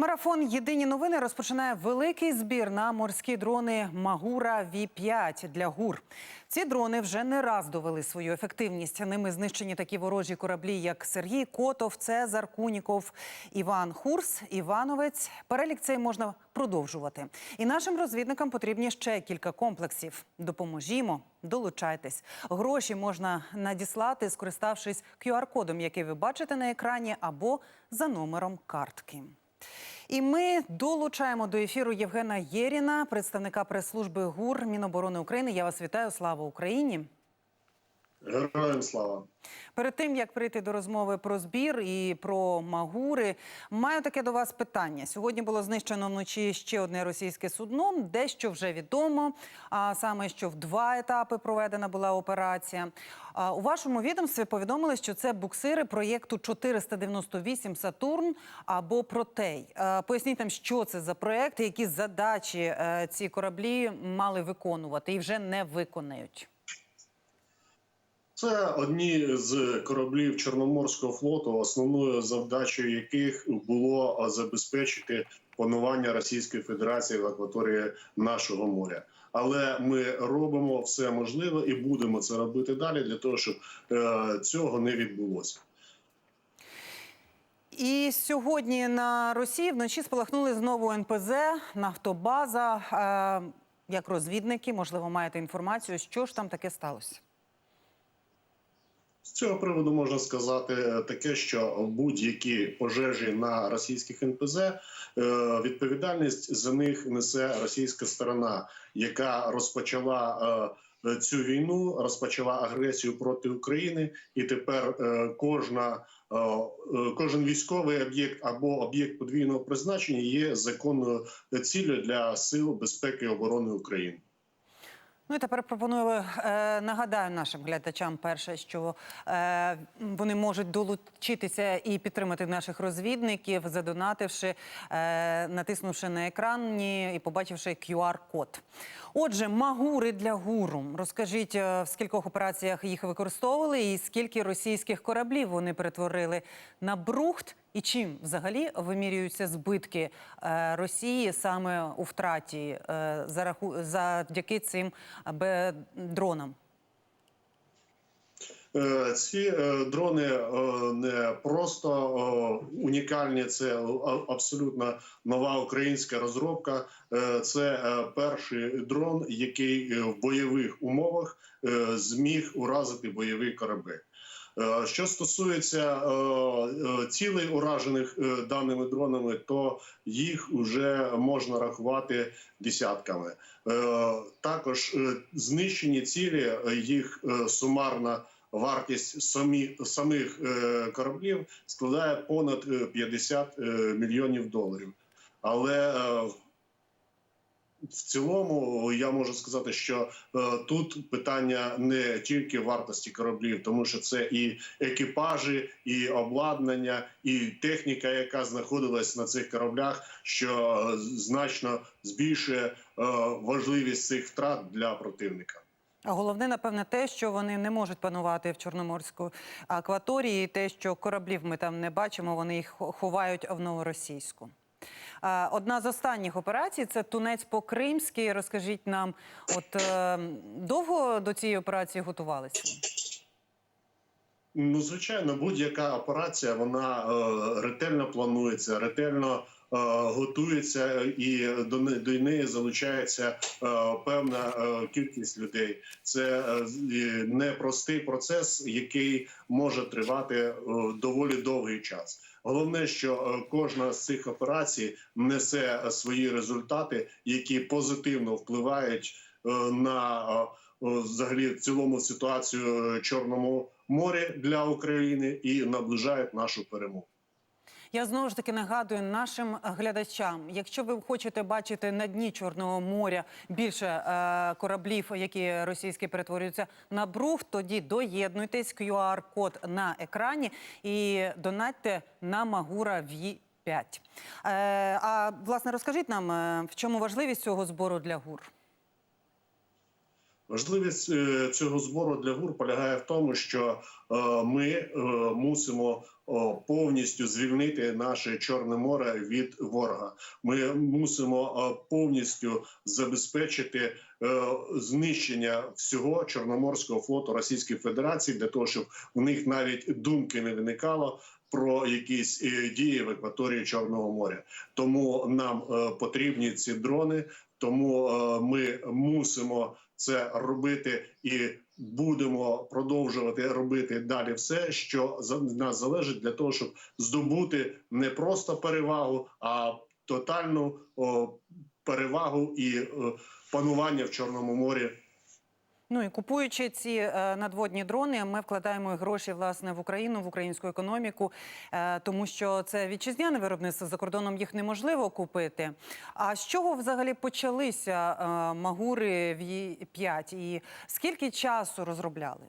Марафон Єдині новини розпочинає великий збір на морські дрони Магура Ві 5 для ГУР. Ці дрони вже не раз довели свою ефективність. Ними знищені такі ворожі кораблі, як Сергій Котов, Цезар Куніков, Іван Хурс, Івановець. Перелік цей можна продовжувати. І нашим розвідникам потрібні ще кілька комплексів. Допоможімо, долучайтесь. Гроші можна надіслати, скориставшись QR-кодом, який ви бачите на екрані, або за номером картки. І ми долучаємо до ефіру Євгена Єріна, представника прес-служби ГУР Міноборони України. Я вас вітаю. Слава Україні! Героям слава. Перед тим як прийти до розмови про збір і про магури, маю таке до вас питання. Сьогодні було знищено вночі ще одне російське судно. Дещо вже відомо. А саме, що в два етапи проведена була операція. А у вашому відомстві повідомили, що це буксири проєкту 498 Сатурн або Протей. Е, Поясніть нам, що це за проєкт які задачі е, ці кораблі мали виконувати і вже не виконають. Це одні з кораблів Чорноморського флоту, основною завдачею яких було забезпечити панування Російської Федерації в акваторії нашого моря. Але ми робимо все можливе і будемо це робити далі для того, щоб е, цього не відбулося. І сьогодні на Росії вночі спалахнули знову НПЗ, Нафтобаза. Е, Як розвідники, можливо, маєте інформацію, що ж там таке сталося? З цього приводу можна сказати е, таке, що будь-які пожежі на російських НПЗ е, відповідальність за них несе російська сторона, яка розпочала е, цю війну, розпочала агресію проти України, і тепер кожна. Кожен військовий об'єкт або об'єкт подвійного призначення є законною ціллю для сил безпеки і оборони України. Ну і тепер пропоную е, нагадаю нашим глядачам перше, що е, вони можуть долучитися і підтримати наших розвідників, задонативши, е, натиснувши на екрані і побачивши QR-код. Отже, магури для гуру. Розкажіть, е, в скількох операціях їх використовували, і скільки російських кораблів вони перетворили на брухт, і чим взагалі вимірюються збитки е, Росії саме у втраті е, завдяки цим бе- дронам? Е, Ці е, дрони е, не просто е, унікальні, це абсолютно нова українська розробка. Е, Це е, перший дрон, який е, в бойових умовах е, зміг уразити бойовий корабель. Е, Що стосується е, е, цілей уражених даними дронами, то їх вже можна рахувати десятками. Також знищені цілі, їх сумарна вартість самі, самих кораблів складає понад е, 50 е, мільйонів доларів. Але в цілому я можу сказати, що е, тут питання не тільки вартості кораблів, тому що це і екіпажі, і обладнання, і техніка, яка знаходилась на цих кораблях, що е, значно збільшує е, важливість цих втрат для противника. А головне, напевне, те, що вони не можуть панувати в Чорноморську акваторії, те, що кораблів ми там не бачимо, вони їх ховають в новоросійську. А, Одна з останніх операцій це тунець по кримській. Розкажіть нам, от е, довго до цієї операції готувалися? Ну, звичайно, будь-яка операція вона е, ретельно планується, ретельно е, готується, і до, не- до неї залучається е, певна е, кількість людей. Це е, непростий процес, який може тривати е, доволі довгий час. Головне, що е, кожна з цих операцій несе е, свої результати, які позитивно впливають е, на е, взагалі цілому ситуацію е, Чорному морі для України і наближають нашу перемогу. Я знову ж таки нагадую нашим глядачам: якщо ви хочете бачити на дні Чорного моря більше е, кораблів, які російські перетворюються на брух, тоді доєднуйтесь QR-код на екрані і донатьте на Магура Ві 5 Е, а власне розкажіть нам, е, в чому важливість цього збору для ГУР? Важливість е, цього збору для ГУР полягає в тому, що е, ми е, мусимо повністю звільнити наше Чорне море від ворога. Ми мусимо повністю забезпечити знищення всього Чорноморського флоту Російської Федерації для того, щоб в них навіть думки не виникало про якісь дії в акваторії Чорного моря. Тому нам потрібні ці дрони. Тому е, ми мусимо це робити і будемо продовжувати робити далі все, що від нас залежить для того, щоб здобути не просто перевагу, а тотальну перевагу і е, панування в Чорному морі Ну і купуючи ці е, надводні дрони, ми вкладаємо гроші власне в Україну, в українську економіку, е, тому що це вітчизняне виробництво за кордоном їх неможливо купити. А з чого взагалі почалися е, магури в 5 і скільки часу розробляли?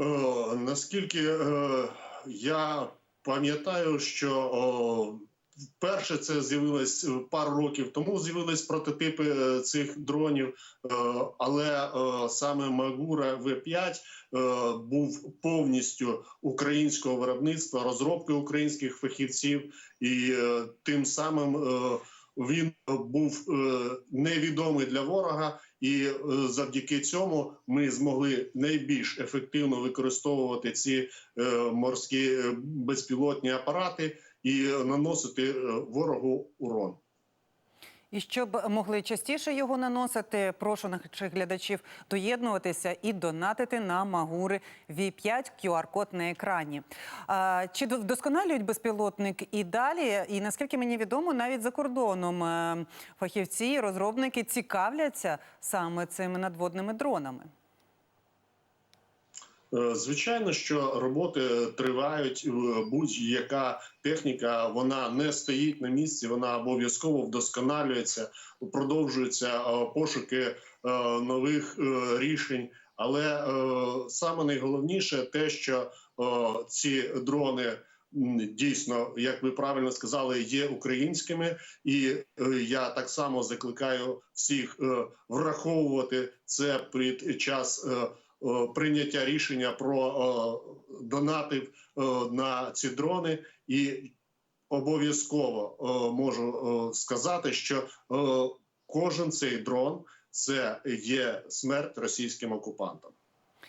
Е, наскільки е, я пам'ятаю, що о, вперше це з'явилось е, пару років тому. З'явились прототипи е, цих дронів, е, але саме Магура В5 е, був повністю українського виробництва, розробки українських фахівців, і тим самим він був невідомий для ворога. І завдяки цьому ми змогли найбільш ефективно використовувати ці морські безпілотні апарати і наносити е, ворогу урон. І щоб могли частіше його наносити, прошу наших глядачів доєднуватися і донатити на Магури V5 QR-код на екрані. А, чи до- вдосконалюють безпілотник і далі? І наскільки мені відомо, навіть за кордоном е, фахівці, розробники цікавляться саме цими надводними дронами. Е, Звичайно, що роботи тривають. Е, Будь-яка техніка вона не стоїть на місці, вона обов'язково вдосконалюється, продовжуються е, пошуки нових рішень. Але саме найголовніше те, що ці дрони. Дійсно, як ви правильно сказали, є українськими, і я так само закликаю всіх враховувати це під час прийняття рішення про е, донати е, на ці дрони, і обов'язково е, можу е, сказати, що е, кожен цей дрон це є смерть російським окупантам.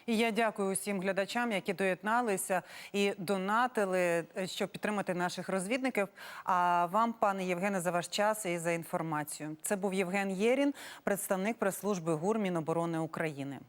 І я дякую усім глядачам, які доєдналися і донатили, е, щоб підтримати наших розвідників. А вам, пане Євгене, за ваш час і за інформацію. Це був Євген Єрін, представник прес-служби ГУР Міноборони України.